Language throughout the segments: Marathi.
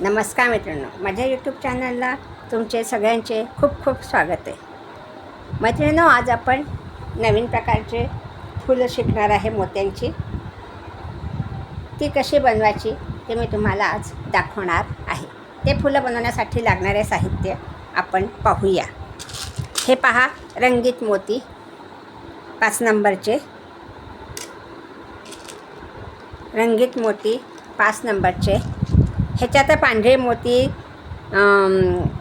नमस्कार मित्रांनो माझ्या यूट्यूब चॅनलला तुमचे सगळ्यांचे खूप खूप स्वागत आहे. मैत्रिणीनो आज आपण नवीन प्रकारचे फुलं शिकणार आहे मोत्यांची. ती कशी बनवायची ते मी तुम्हाला आज दाखवणार आहे. ते फुलं बनवण्यासाठी लागणारे साहित्य आपण पाहूया. हे पहा रंगीत मोती पाच नंबरचे. रंगीत मोती पाच नंबरचे. ह्याच्यात पांढरे मोती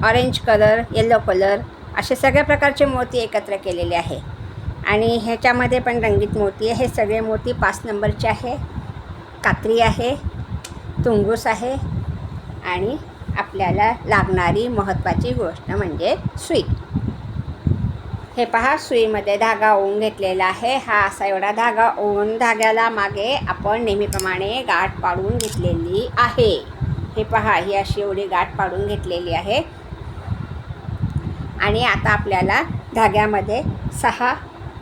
ऑरेंज कलर येलो कलर असे सगळ्या प्रकारचे मोती एकत्र केलेले आहे. आणि ह्याच्यामध्ये पण रंगीत मोती आहे. हे सगळे मोती पाच नंबरचे आहे. कात्री आहे तुंगूस आहे आणि आपल्याला लागणारी महत्त्वाची गोष्ट म्हणजे सुई. हे पहा सुईमध्ये धागा ओवून घेतलेला आहे. हा असा एवढा धागा ओवून धाग्याला मागे आपण नेहमीप्रमाणे गाठ पाडून घेतलेली आहे. हे पहा ही अशी एवढी गाठ पाडून घेतलेली आहे. आणि आता आपल्याला धाग्यामध्ये सहा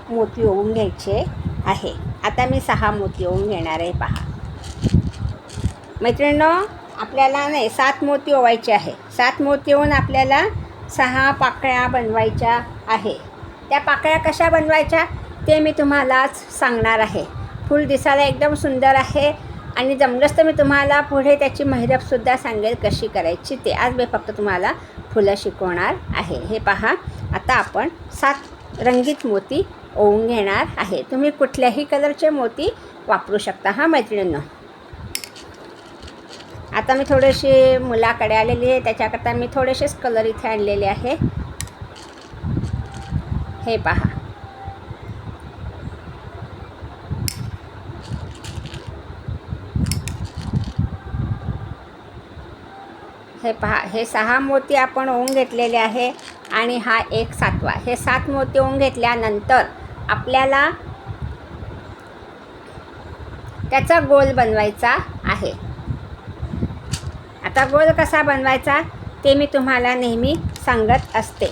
मोती ओवून घ्यायचे आहे. आता मी सहा मोती ओवून घेणार आहे पहा. मैत्रिणींनो आपल्याला नाही सात मोती ओवायचे आहे. सात मोती ओवून आपल्याला सहा पाकळ्या बनवायच्या आहे. त्या पाकळ्या कशा बनवायच्या ते मी तुम्हालाच सांगणार आहे. फूल दिसायला एकदम सुंदर आहे. आणि जमलंच तर मी तुम्हाला पुढे त्याची महिरपसुद्धा सांगेल कशी करायची ते. आज मी फक्त तुम्हाला फुलं शिकवणार आहे. हे पहा आता आपण सात रंगीत मोती ओवून घेणार आहे. तुम्ही कुठल्याही कलरचे मोती वापरू शकता हा मैत्रिणींनो. आता मी थोडेसे मुलाकडे आलेली आहे त्याच्याकरता मी थोडेसेच कलर इथे आणलेले आहे. हे पहा. हे पहा हे सहा मोती आपण ओवून घेतलेले आहे आणि हा एक सातवा. हे सात मोती ओवून घेतल्यानंतर आपल्याला त्याचा गोल बनवायचा आहे. आता गोल कसा बनवायचा ते मी तुम्हाला नेहमी सांगत असते.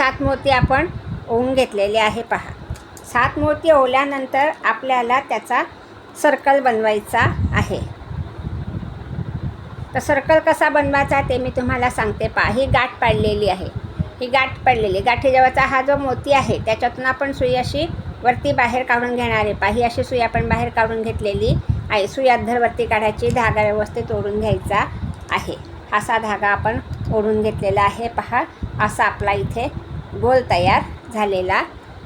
सात मोती आपण ओवून घेतलेले आहे पहा. सात मोती ओल्यानंतर आपल्याला त्याचा सर्कल बनवायचा आहे. तर सर्कल कसा बनवायचा ते मी तुम्हाला सांगते पहा. ही गाठ पाडलेली आहे. ही गाठ पडलेली. गाठीजवळचा हा जो मोती आहे त्याच्यातून आपण सुई अशी वरती बाहेर काढून घेणार आहे पहा. ही अशी सुई आपण बाहेर काढून घेतलेली आहे. सुई अद्धरवरती काढायची धागा व्यवस्थित ओढून घ्यायचा आहे. असा धागा आपण ओढून घेतलेला आहे पहा. असा आपला इथे गोल तयार झालेला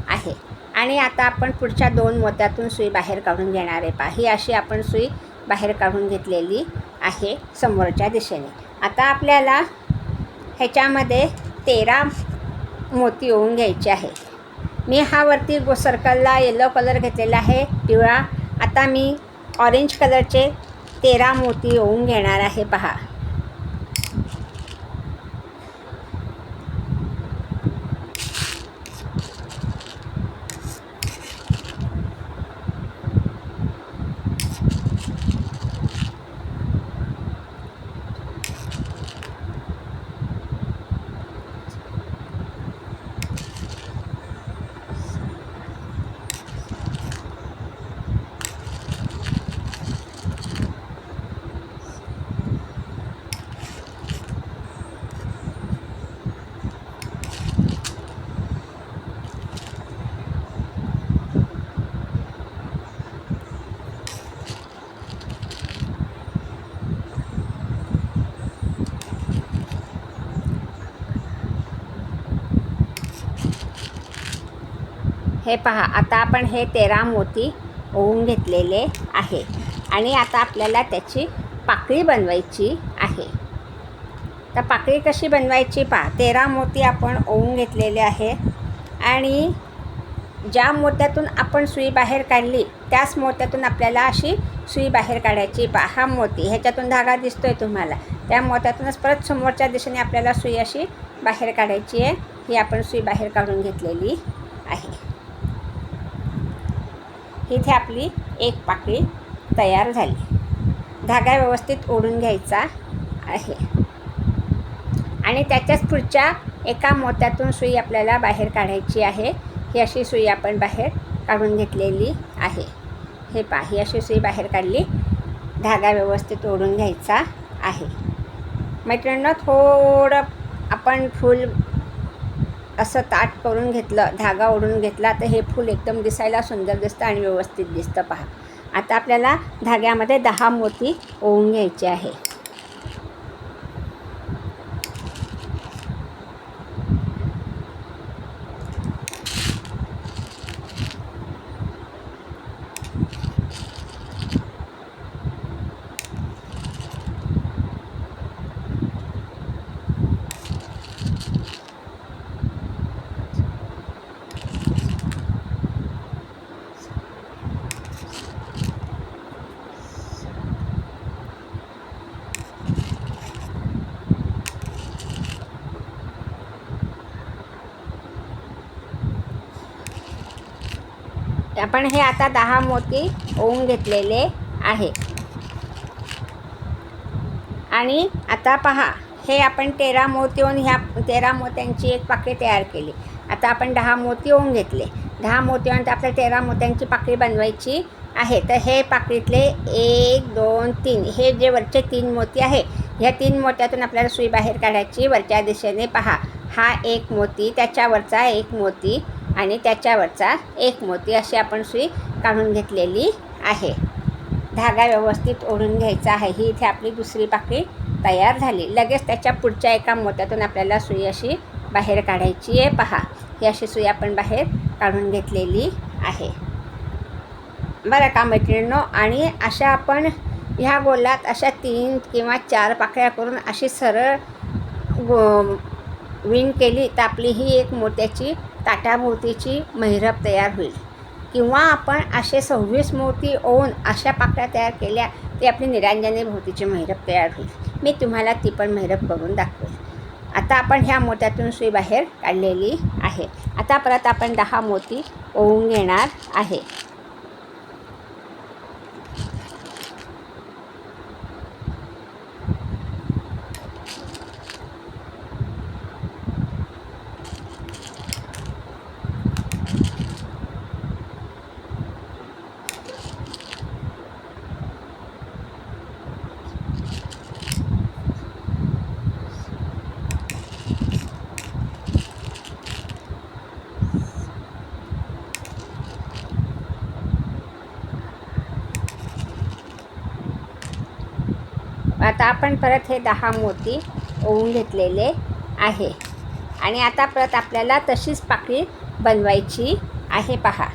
आहे. आणि आता आपण पुढच्या दोन मोत्यातून सुई बाहेर काढून घेणार आहे. पहा ही अशी आपण सुई बाहेर काढून घेतलेली आहे समोरच्या दिशेने. आता आपल्याला ह्याच्यामध्ये तेरा मोती ओवून घ्यायचे आहे. मी हा वरती गो सर्कलला येलो कलर घेतलेला आहे. पिवळा. आता मी ऑरेंज कलरचे तेरा मोती ओवून घेणार आहे. पहा. हे पहा आता आपण हे तेरा मोती ओवून घेतलेले आहे. आणि आता आपल्याला त्याची पाकळी बनवायची आहे. तर पाकळी कशी बनवायची पहा तेरा मोती आपण ओवून घेतलेले आहे. आणि ज्या मोत्यातून आपण सुई बाहेर काढली त्याच मोत्यातून आपल्याला अशी सुई बाहेर काढायची. पहा हा मोती ह्याच्यातून धागा दिसतोय तुम्हाला. त्या मोत्यातूनच परत समोरच्या दिशेने आपल्याला सुई अशी बाहेर काढायची आहे. ही आपण सुई बाहेर काढून घेतलेली आहे. इथे आपली एक पाकळी तयार झाली. धागा व्यवस्थित ओढून घ्यायचा आहे. आणि त्याच्याच पुढच्या एका मोत्यातून सुई आपल्याला बाहेर काढायची आहे. ही अशी सुई आपण बाहेर काढून घेतलेली आहे. हे पा ही अशी सुई बाहेर काढली. धागा व्यवस्थित ओढून घ्यायचा आहे. मैत्रिणींनो थोडं आपण फूल असं ताट करून घेतलं धागा ओढून घेतला तर हे फूल एकदम दिसायला सुंदर दिसतं आणि व्यवस्थित दिसतं पहा. आता आपल्याला धाग्यामध्ये दहा मोती ओवून घ्यायचे आहे. आपण हे आता दहा मोती ओवून घेतलेले आहे. आणि आता पहा हे आपण तेरा मोती ओन ह्या तेरा मोत्यांची एक पाकळी तयार केली. आता आपण दहा मोती ओवून घेतले. दहा मोती ओन तर आपल्या तेरा मोत्यांची पाकळी बनवायची आहे. तर हे पाकळीतले एक दोन तीन हे जे वरचे तीन मोती आहे ह्या तीन मोत्यातून आपल्याला सुई बाहेर काढायची वरच्या दिशेने. पहा हा एक मोती त्याच्यावरचा एक मोती आणि त्याच्यावरचा एक मोती अशी आपण सुई काढून घेतलेली आहे. धागा व्यवस्थित ओढून घ्यायचा आहे. ही इथे आपली दुसरी पाकळी तयार झाली. लगेच त्याच्या पुढच्या एका मोत्यातून आपल्याला सुई अशी बाहेर काढायची आहे. पहा ही अशी सुई आपण बाहेर काढून घेतलेली आहे. बरं का मैत्रिणींनो आणि अशा आपण ह्या गोलात अशा तीन किंवा चार पाकळ्या करून अशी सरळ गो विण केली तर आपली ही एक मोत्याची ताटाभोवतीची मेहरब तयार होईल. किंवा आपण असे सव्वीस मोती ओन अशा पाकळ्या तयार केल्या ते आपली निरांजने भोवतीची मेहरब तयार होईल. मी तुम्हाला ती पण मेहरब करून दाखवेल. आता आपण ह्या मोत्यातून सुई बाहेर काढलेली आहे. आता परत आपण दहा मोती ओवून घेणार आहे आता आपण परत हे दहा मोती ओवून घेतलेले आहे. आणि आता परत आपल्याला तशीच पाकळी बनवायची आहे पहा.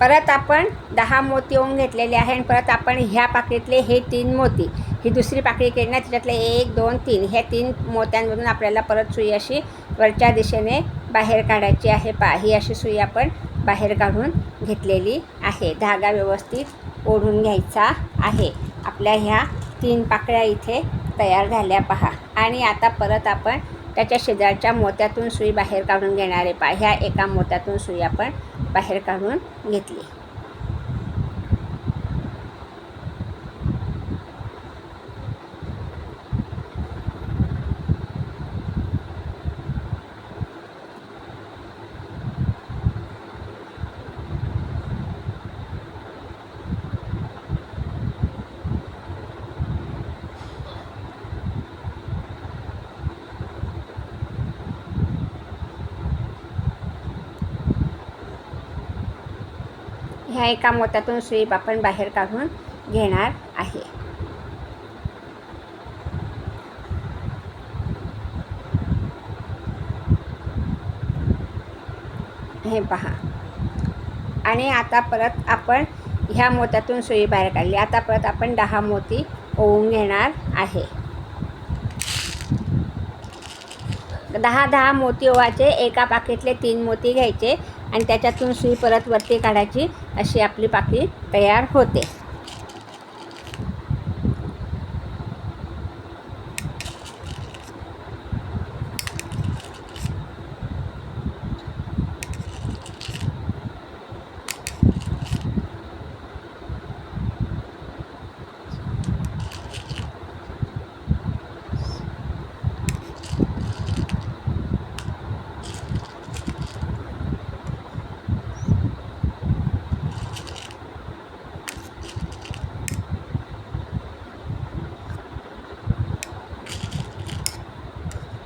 परत आपण दहा मोती ओवून घेतलेले आहे आणि परत आपण ह्या पाकळीतले हे तीन मोती ही दुसरी पाकळी केली ना त्याच्यातले एक दोन तीन ह्या तीन मोत्यांमधून आपल्याला परत सुई अशी वरच्या दिशेने बाहेर काढायची आहे पहा. ही अशी सुई आपण बाहेर काढून घेतलेली आहे. धागा व्यवस्थित ओढून घ्यायचा आहे. आपल्या ह्या तीन पाकळ्या इथे तयार झाल्या पहा. आणि आता परत आपण त्याच्या शेजारच्या मोत्यातून सुई बाहेर काढून घेणारे पहा. ह्या एका मोत्यातून सुई आपण बाहेर काढून घेतली. ह्या एका मोत्यातून सुई आपण बाहेर काढून घेणार आहे. हे पहा. आणि आता परत आपण ह्या मोत्यातून सुई बाहेर काढली. आता परत आपण दहा मोती ओवून घेणार आहे. दहा दहा मोती ओवायचे एका पाकीतले तीन मोती घ्यायचे आणि त्याच्यातून सुई परत वरती काढायची. अशी आपली पाकळी तयार होते.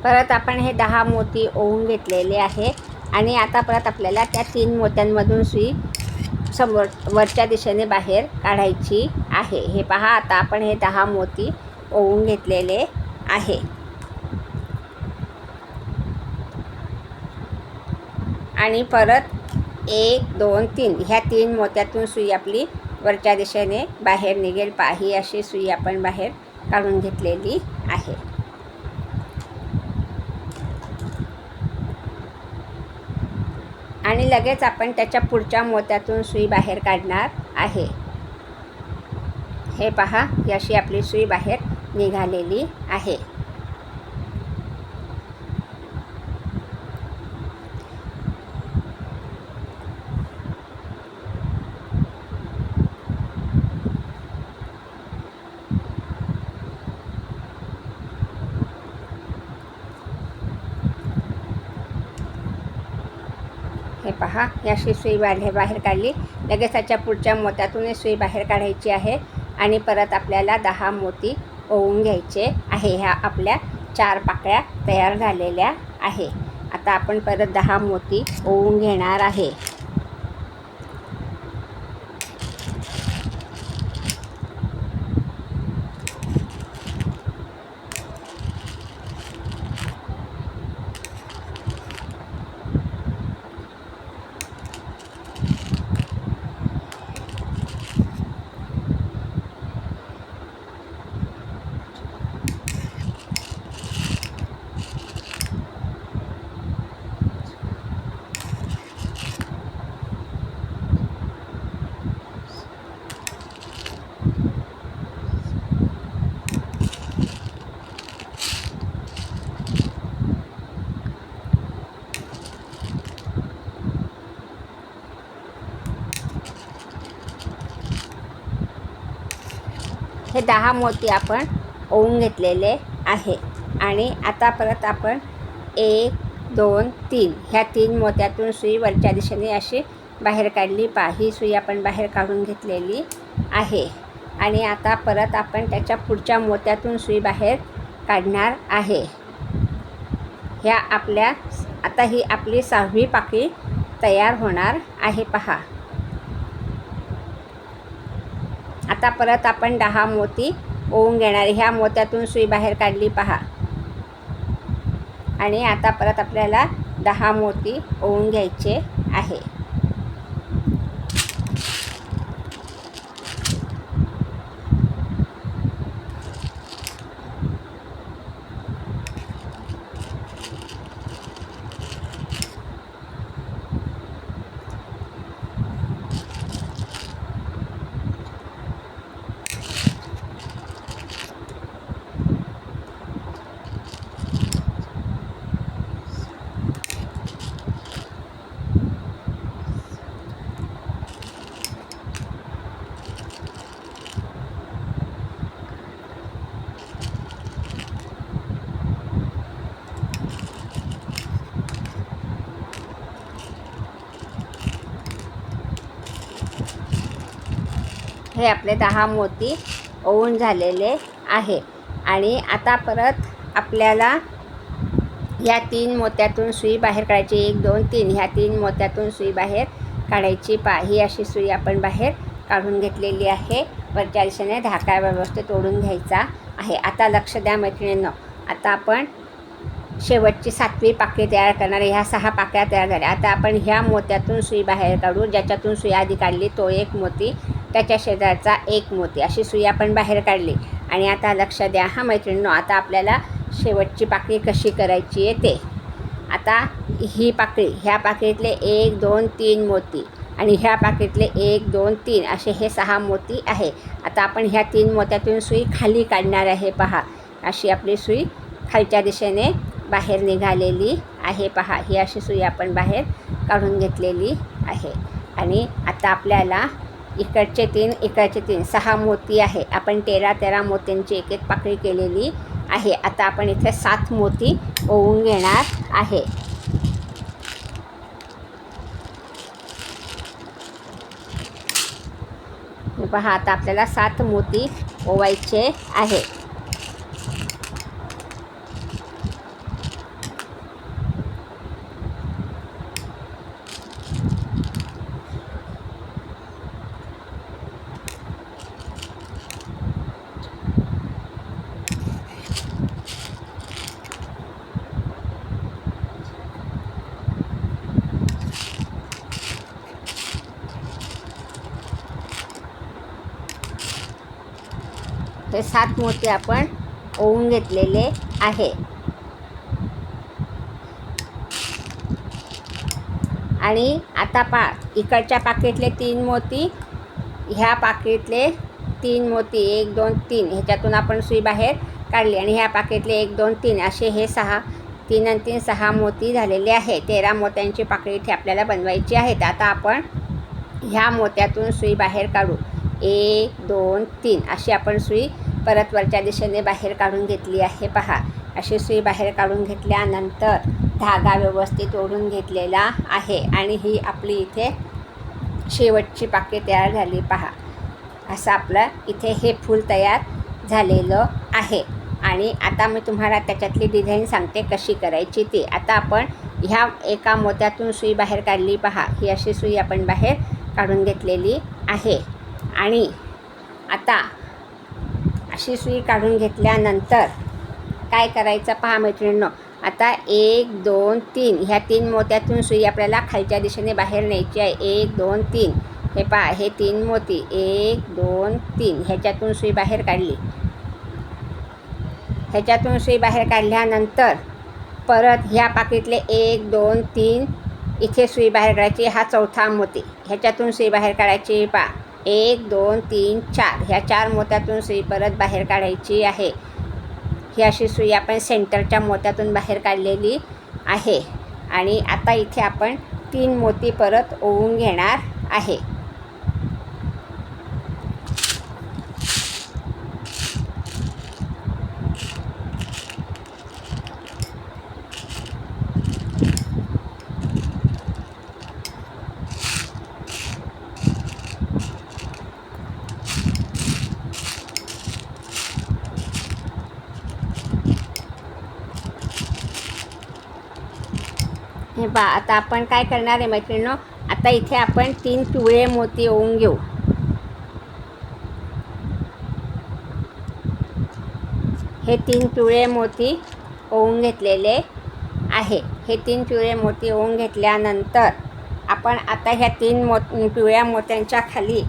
परत आपण हे दहा मोती ओवून घेतलेले आहे. आणि आता परत आपल्याला त्या तीन मोत्यांमधून सुई समोर वरच्या दिशेने बाहेर काढायची आहे. हे पहा आता आपण हे दहा मोती ओवून घेतलेले आहे. आणि परत एक दोन तीन. ह्या तीन मोत्यातून सुई आपली वरच्या दिशेने बाहेर निघेल. पाही अशी सुई आपण बाहेर काढून घेतलेली आहे. आणि लगेच आपण त्याच्या पुढच्या मोत्यातून सुई बाहेर काढणार आहे. हे पहा ही अशी आपली सुई बाहेर निघालेली आहे हे पहा. याशी सुई बाहेर बाहेर काढली. लगेच त्याच्या पुढच्या मोत्यातून सुई बाहेर काढायची आहे आणि परत आपल्याला दहा मोती ओवून घ्यायचे आहे. ह्या आपल्या चार पाकळ्या तयार झालेल्या आहे. आता आपण परत दहा मोती ओवून घेणार आहे. दहा मोती आपण ओवून घेतलेले आहे. आणि आता परत आपण एक दोन तीन. ह्या तीन मोत्यातून सुई वरच्या दिशेने अशी बाहेर काढली पा. ही सुई आपण बाहेर काढून घेतलेली आहे. आणि आता परत आपण त्याच्या पुढच्या मोत्यातून सुई बाहेर काढणार आहे. ह्या आपल्या आता ही आपली सहावी पाकळी तयार होणार आहे. पहा. आता परत आपण दहा मोती ओवून घेणार. ह्या मोत्यातून सुई बाहेर काढली पहा. आणि आता परत आपल्याला दहा मोती ओवून घ्यायचे आहे. हे आपले दहा मोती ओवून झालेले आहे. आणि आता परत आपल्याला ह्या तीन मोत्यातून सुई बाहेर काढायची. एक दोन तीन. ह्या तीन मोत्यातून सुई बाहेर काढायची. पा ही अशी सुई आपण बाहेर काढून घेतलेली आहे. वरच्या दिशेने धाका व्यवस्थित ओढून घ्यायचा आहे. आता लक्ष द्या मैत्रिणींनो. आता आपण शेवटची सातवी पाकळी तयार करणार आहे ह्या सहा पाकळ्या तयार झाल्या. आता आपण ह्या मोत्यातून सुई बाहेर काढू ज्याच्यातून सुई आधी काढली तो एक मोती त्याच्या शेजारचा एक मोती. अशी सुई आपण बाहेर काढली. आणि आता लक्ष द्या हा मैत्रिणींनो आता आपल्याला शेवटची पाकळी कशी करायची आहे ते. आता ही पाकळी ह्या पाकळीतले एक दोन तीन मोती आणि ह्या पाकळीतले एक दोन तीन असे हे सहा मोती आहे. आता आपण ह्या तीन मोत्यातून सुई खाली काढणार आहे. पहा अशी आपली सुई खालच्या दिशेने बाहेर निघालेली आहे. पहा ही अशी सुई आपण बाहेर काढून घेतलेली आहे. आणि आता आपल्याला इकडचे तीन इकडचे तीन सहा मोती आहे. आपण तेरा तेरा मोत्यांची एक एक पाकळी केलेली आहे. आता आपण इथे सात मोती ओवून घेणार आहे. पहा आता आपल्याला सात मोती ओवायचे आहे. सात मोती आपण ओवून घेतलेले आहे. आणि आता पा इकडच्या पाकिटले तीन मोती ह्या पाकिटले तीन मोती एक दोन तीन. ह्याच्यातून आपण सुई बाहेर काढली आणि ह्या पाकिटले एक दोन तीन. असे हे सहा तीन आणि तीन सहा मोती झालेले आहे. तेरा मोत्यांची पाकळी इथे आपल्याला बनवायची आहेत. आता आपण ह्या मोत्यातून सुई बाहेर काढू. एक दोन तीन. अशी आपण सुई परत वरच्या दिशेने बाहेर काढून घेतली आहे. पहा अशी सुई बाहेर काढून घेतल्यानंतर धागा व्यवस्थित ओढून घेतलेला आहे आणि ही आपली इथे शेवटची पाके तयार झाली. पहा असं आपलं इथे हे फूल तयार झालेलं आहे. आणि आता मी तुम्हाला त्याच्यातली डिझाईन सांगते कशी करायची ती. आता आपण ह्या एका मोत्यातून सुई बाहेर काढली. पहा ही अशी सुई आपण बाहेर काढून घेतलेली आहे. आणि आता अशी सुई काढून घेतल्यानंतर काय करायचं पहा मैत्रिणींनो आता एक दोन तीन. ह्या तीन मोत्यातून सुई आपल्याला खालच्या दिशेने बाहेर न्यायची आहे. एक दोन तीन. हे पहा हे तीन मोती. एक दोन तीन. ह्याच्यातून सुई बाहेर काढली. ह्याच्यातून सुई बाहेर काढल्यानंतर परत ह्या पाकीतले एक दोन तीन. इथे सुई बाहेर काढायची. हा चौथा मोती. ह्याच्यातून सुई बाहेर काढायची पा एक दोन तीन चार. ह्या चार मोत्यातून सुई परत बाहेर काढायची आहे. ही अशी सुई आपण सेंटरच्या मोत्यातून बाहेर काढलेली आहे. आणि आता इथे आपण तीन मोती परत ओवून घेणार आहे. बा आता आपण काय करणार आहे मैत्रिणीनो? आता इथे आपण तीन पिवळे मोती ओवून घेऊ. हे तीन पिवळे मोती ओवून घेतलेले आहे. हे तीन पिवळे मोती ओवून घेतल्यानंतर आपण आता ह्या तीन मो पिवळ्या मोत्यांच्या खाली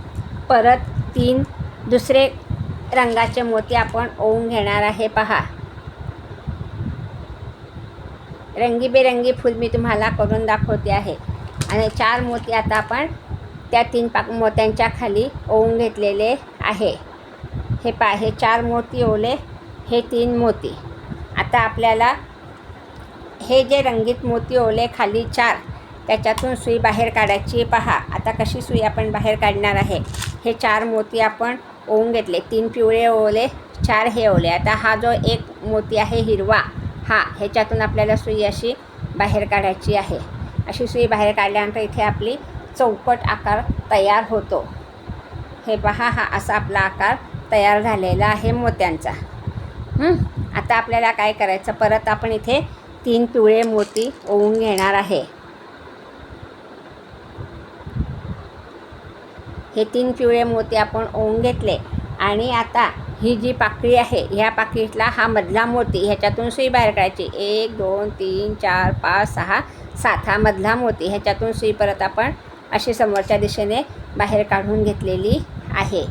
परत तीन दुसरे रंगाचे मोती आपण ओवून घेणार आहे. पहा. रंगीबेरंगी फूल मी तुम्हाला करून दाखवते आहे. आणि चार मोती आता आपण त्या तीन पाक मोत्यांच्या खाली ओवून घेतलेले आहे. हे पा हे चार मोती ओले हे तीन मोती. आता आपल्याला हे जे रंगीत मोती ओले खाली चार त्याच्यातून सुई बाहेर काढायची पहा आता कशी सुई आपण बाहेर काढणार आहे? हे चार मोती आपण ओवून घेतले. तीन पिवळे ओले चार हे ओले आता हा जो एक मोती आहे हिरवा हां ह्याच्यातून आपल्याला सुई अशी बाहेर काढायची आहे. अशी सुई बाहेर काढल्यानंतर इथे आपली चौकट आकार तयार होतो. हे पहा हा असा आपला आकार तयार झालेला आहे मोत्यांचा. आता आपल्याला काय करायचं? परत आपण इथे तीन पिवळे मोती ओवून घेणार आहे. हे तीन पिवळे मोती आपण ओवून घेतले आणि आता ही जी पाकळी आहे ह्या पाकळीतला हा मधला मोती ह्याच्यातून सुई बाहेर काढायची. एक दोन तीन चार पाच सहा सात हा मधला मोती. ह्याच्यातून सुई परत आपण अशी समोरच्या दिशेने बाहेर काढून घेतलेली आहे.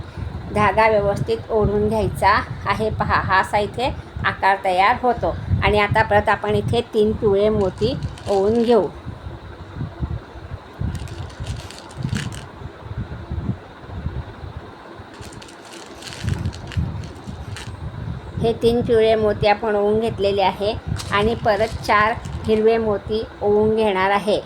धागा व्यवस्थित ओढून घ्यायचा आहे. पहा हा असा इथे आकार तयार होतो. आणि आता परत आपण इथे तीन पिवळे मोती ओवून घेऊ. हे तीन पिवळे मोती आपण ओवून घेतलेले आहे आणि परत चार हिरवे मोती ओवून घेणार आहे.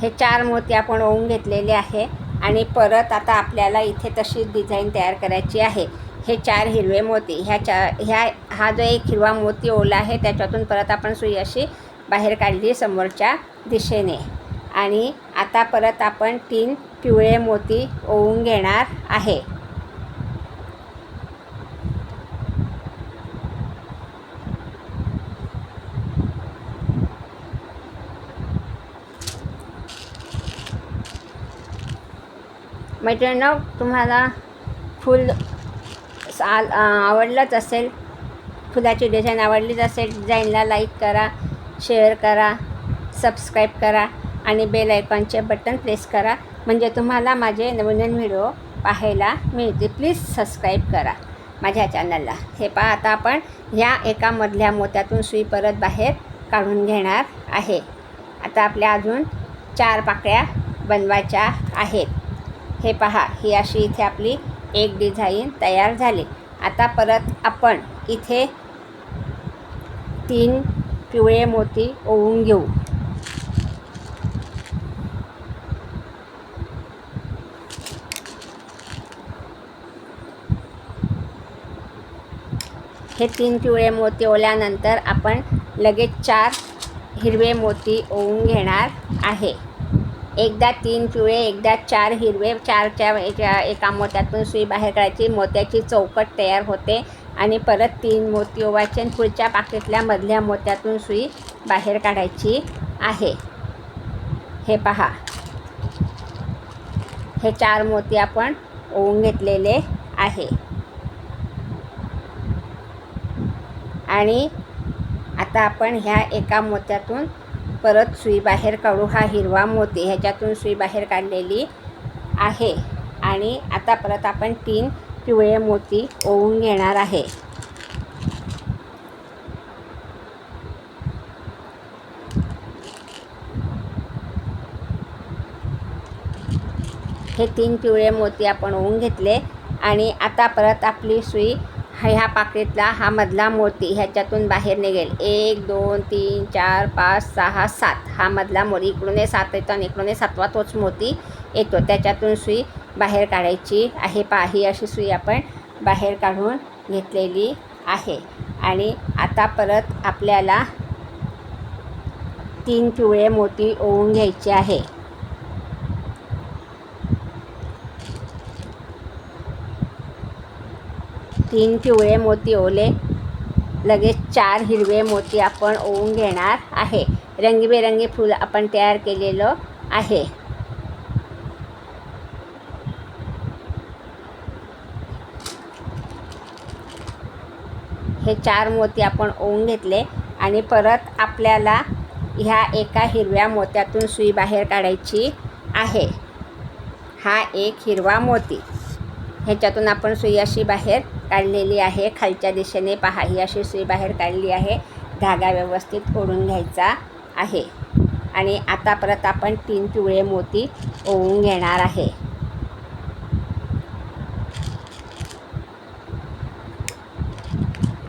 हे चार मोती आपण ओवून घेतलेले आहे आणि परत आता आपल्याला इथे तशी डिझाईन तयार करायची आहे. हे चार हिरवे मोती ह्या चा ह्या हा जो एक हिरवा मोती ओला आहे त्याच्यातून परत आपण सुई अशी बाहेर काढली समोरच्या दिशेने. आणि आता परत आपण तीन पिवळे मोती ओवून घेणार आहे. मैत्रिणींनो तुम्हाला फूल आवडलंच असेल फुलाची डिझाईन आवडलीच असेल डिझाईनला लाईक करा. शेअर करा सबस्क्राईब करा आणि बेल आयकॉनचे बटन प्रेस करा. म्हणजे तुम्हाला माझे नवीन नवीन व्हिडिओ पाहायला मिळते प्लीज सबस्क्राईब करा माझ्या चॅनलला हे पहा आता आपण ह्या एका मधल्या मोत्यातून सुई परत बाहेर काढून घेणार आहे. आता आपल्या अजून चार पाकळ्या बनवायच्या आहेत. हे पहा ही अशी इथे आपली एक डिझाईन तयार झाली. आता परत आपण इथे तीन पिवळे मोती ओवून घेऊ. हे तीन पिवळे मोती ओल्यानंतर आपण लगेच चार हिरवे मोती ओवून घेणार आहे. एकदा तीन पिवळे एकदा चार हिरवे चारच्या याच्या एका मोत्यातून सुई बाहेर काढायची. मोत्याची चौकट तयार होते. आणि परत तीन मोती ओवायचे पुढच्या पाकिटल्या मधल्या मोत्यातून सुई बाहेर काढायची आहे. हे पहा. हे चार मोती आपण ओवून घेतलेले आहे. आणि आता आपण ह्या एका मोत्यातून परत सुई बाहेर काढू. हा हिरवा मोती ह्याच्यातून सुई बाहेर काढलेली आहे. आणि आता परत आपण तीन पिवळे मोती ओवून घेणार आहे. हे तीन पिवळे मोती आपण ओवून घेतले आणि आता परत आपली सुई ह्या पाकिटला हा मधला मोती ह्याच्यातून बाहेर निघेल. एक दोन तीन चार पाच सहा सात. हा मधला मोती इकडून सात येतो आणि इकडून सातवा तोच मोती येतो. त्याच्यातून सुई बाहेर काढायची आहे पा ही अशी सुई आपण बाहेर काढून घेतलेली आहे. आणि आता परत आपल्याला तीन पिवळे मोती ओवून घ्यायचे आहे. तीन पिवळे मोती ओले लगेच चार हिरवे मोती आपण ओवून घेणार आहे. रंगीबेरंगी फूल आपण तयार केलेलं आहे. हे चार मोती आपण ओवून घेतले आणि परत आपल्याला ह्या एका हिरव्या मोत्यातून सुई बाहेर काढायची आहे. हा एक हिरवा मोती. ह्याच्यातून आपण सुई अशी बाहेर काढलेली आहे. खालच्या दिशेने पहा ही अशी सुई बाहेर काढली आहे. धागा व्यवस्थित ओढून घ्यायचा आहे. आणि आता परत आपण तीन पिवळे मोती ओवून घेणार आहे.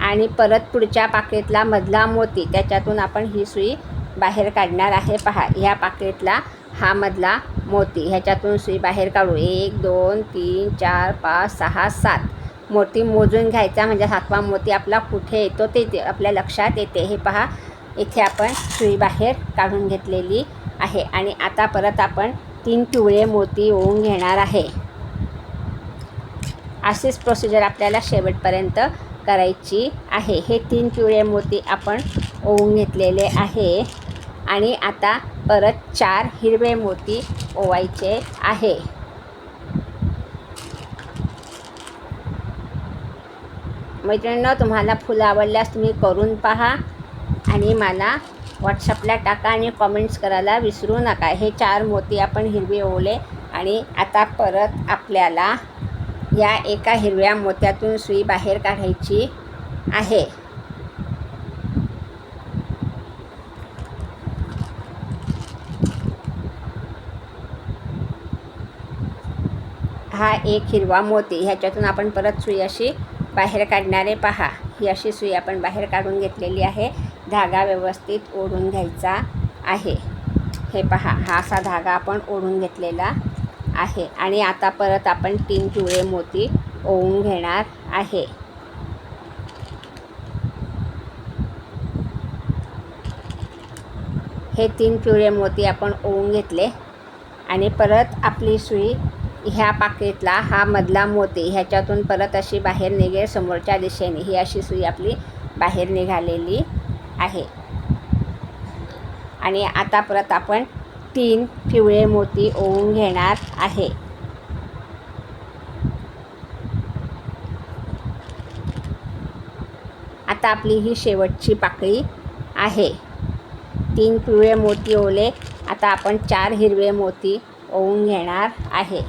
आणि परत पुढच्या पाकिटला मधला मोती. त्याच्यातून आपण ही सुई बाहेर काढणार आहे. पहा ह्या पाकिटला हा मधला मोती. ह्याच्यातून सुई बाहेर काढू. एक दोन तीन चार पाच सहा सात. मोती मोजून घ्यायचा. म्हणजे सातवा मोती आपला कुठे येतो ते आपल्या लक्षात येते. हे पहा इथे आपण सुई बाहेर काढून घेतलेली आहे. आणि आता परत आपण तीन पिवळे मोती ओवून घेणार आहे. अशीच प्रोसिजर आपल्याला शेवटपर्यंत करायची आहे. हे तीन पिवळे मोती आपण ओवून घेतलेले आहे. आणि आता परत चार हिरवे मोती ओवायचे आहे. मैत्रिणींनो तुम्हाला फुलं आवडल्यास तुम्ही करून पहा आणि मला व्हॉट्सअपला टाका आणि कॉमेंट्स करायला विसरू नका. हे चार मोती आपण हिरवे ओवले आणि आता परत आपल्याला या एका हिरव्या मोत्यातून सुई बाहेर काढायची आहे. हा एक हिरवा मोती ह्याच्यातून आपण परत सुई अशी बाहेर काढणारे पहा. ही अशी सुई आपण बाहेर काढून घेतलेली आहे. धागा व्यवस्थित ओढून घ्यायचा आहे. हे पहा हा असा धागा आपण ओढून घेतलेला आहे. आणि आता परत आपण तीन पिवळे मोती ओवून घेणार आहे. हे तीन पिवळे मोती आपण ओवून घेतले. आणि परत आपली सुई ह्या पाकिटला हा मधला मोती ह्याच्यातून परत अशी बाहेर निघेल समोरच्या दिशेने. ही अशी सुई आपली बाहेर निघालेली आहे. आणि आता परत आपण तीन पिवळे मोती ओवून घेणार आहे. आता आपली ही शेवटची पाकळी आहे. तीन पिवळे मोती ओले आता आपण चार हिरवे मोती ओवून घेणार आहे.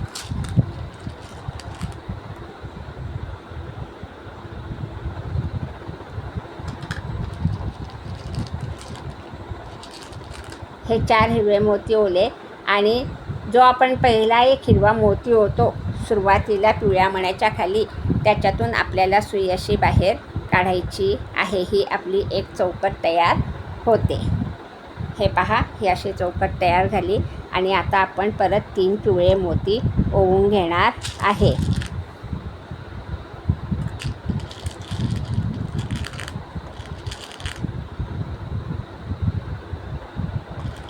हे चार हिरवे मोती ओले आणि जो आपण पहिला एक हिरवा मोती होतो सुरुवातीला पिवळ्या मण्याच्या खाली त्याच्यातून आपल्याला सुई अशी बाहेर काढायची आहे ही आपली एक चौकट तयार होते. हे पहा ही अशी चौकट तयार झाली आणि आता आपण परत तीन पिवळे मोती ओवून घेणार आहे.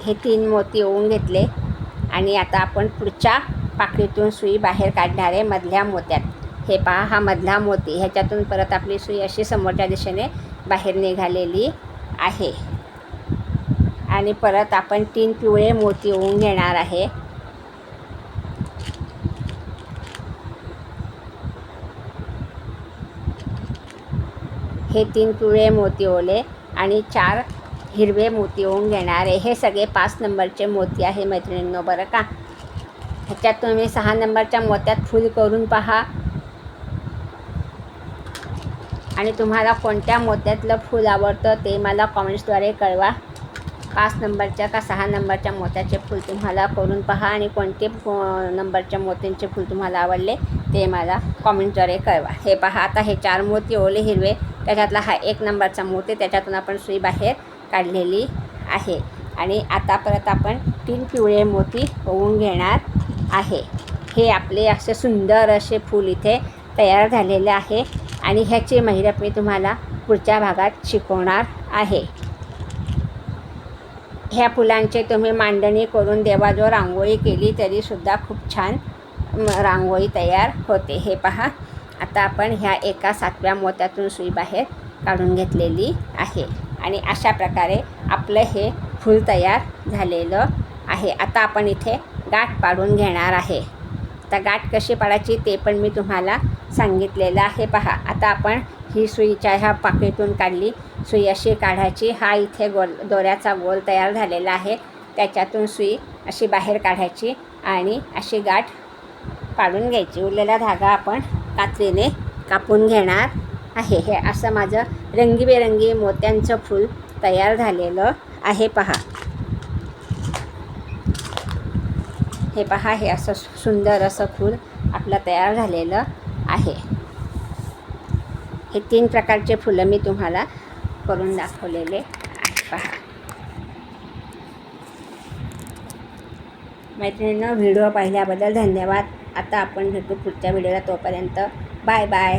हे तीन मोती ओवून घेतले आणि आता आपण पुढच्या पाकळीतून सुई बाहेर काढणार आहे मधल्या मोत्यात. हे पहा हा मधला मोती. ह्याच्यातून परत आपली सुई अशी समोरच्या दिशेने बाहेर निघालेली आहे. आणि परत आपण तीन पिवळे मोती ओवून घेणार आहे. हे तीन पिवळे मोती ओले आणि चार हिरवे मोती होऊन घेणारे हे सगळे पाच नंबरचे मोती आहे मैत्रिणींनो बरं का? ह्याच्यात तुम्ही सहा नंबरच्या मोत्यात फुल करून पहा. आणि तुम्हाला कोणत्या मोत्यातलं फूल आवडतं ते मला कॉमेंट्सद्वारे कळवा. पाच नंबरच्या का सहा नंबरच्या मोत्याचे फूल तुम्हाला करून पहा आणि कोणते नंबरच्या मोत्यांचे फूल तुम्हाला आवडले ते मला कॉमेंटद्वारे कळवा. हे पहा आता हे चार मोती ओले हिरवे त्याच्यातला हा एक नंबरचा मोती त्याच्यातून आपण सुई बाहेर काढलेली आहे. आणि आता परत आपण तीन पिवळे मोती होऊन घेणार आहे. हे आपले असे सुंदर असे फूल इथे तयार झालेले आहे. आणि ह्याची महिरप मी तुम्हाला पुढच्या भागात शिकवणार आहे. ह्या फुलांचे तुम्ही मांडणी करून देवाजवळ रांगोळी केली तरीसुद्धा खूप छान रांगोळी तयार होते. हे पहा. आता आपण ह्या एका सातव्या मोत्यातून सुई बाहेर काढून घेतलेली आहे. आणि अशा प्रकारे आपलं हे फूल तयार झालेलं आहे. आता आपण इथे गाठ पाडून घेणार आहे. आता गाठ कशी पाडायची ते पण मी तुम्हाला सांगितलेलं आहे. पहा आता आपण ही सुईच्या ह्या पाकिटून काढली. सुई अशी काढायची. हा इथे गोल दोऱ्याचा गोल तयार झालेला आहे. त्याच्यातून सुई अशी बाहेर काढायची आणि अशी गाठ पाडून घ्यायची. उरलेला धागा आपण कात्रीने कापून घेणार. आहे. हे असं माझं रंगीबेरंगी मोत्यांचं फूल तयार झालेलं आहे. पहा. हे पहा हे असं सुंदर असं फूल आपलं तयार झालेलं आहे. हे तीन प्रकारचे फुलं मी तुम्हाला करून दाखवलेले आहे पहा. मैत्रिणींनो व्हिडिओ पाहिल्याबद्दल धन्यवाद. आता आपण भेटू पुढच्या व्हिडिओला. तोपर्यंत बाय बाय.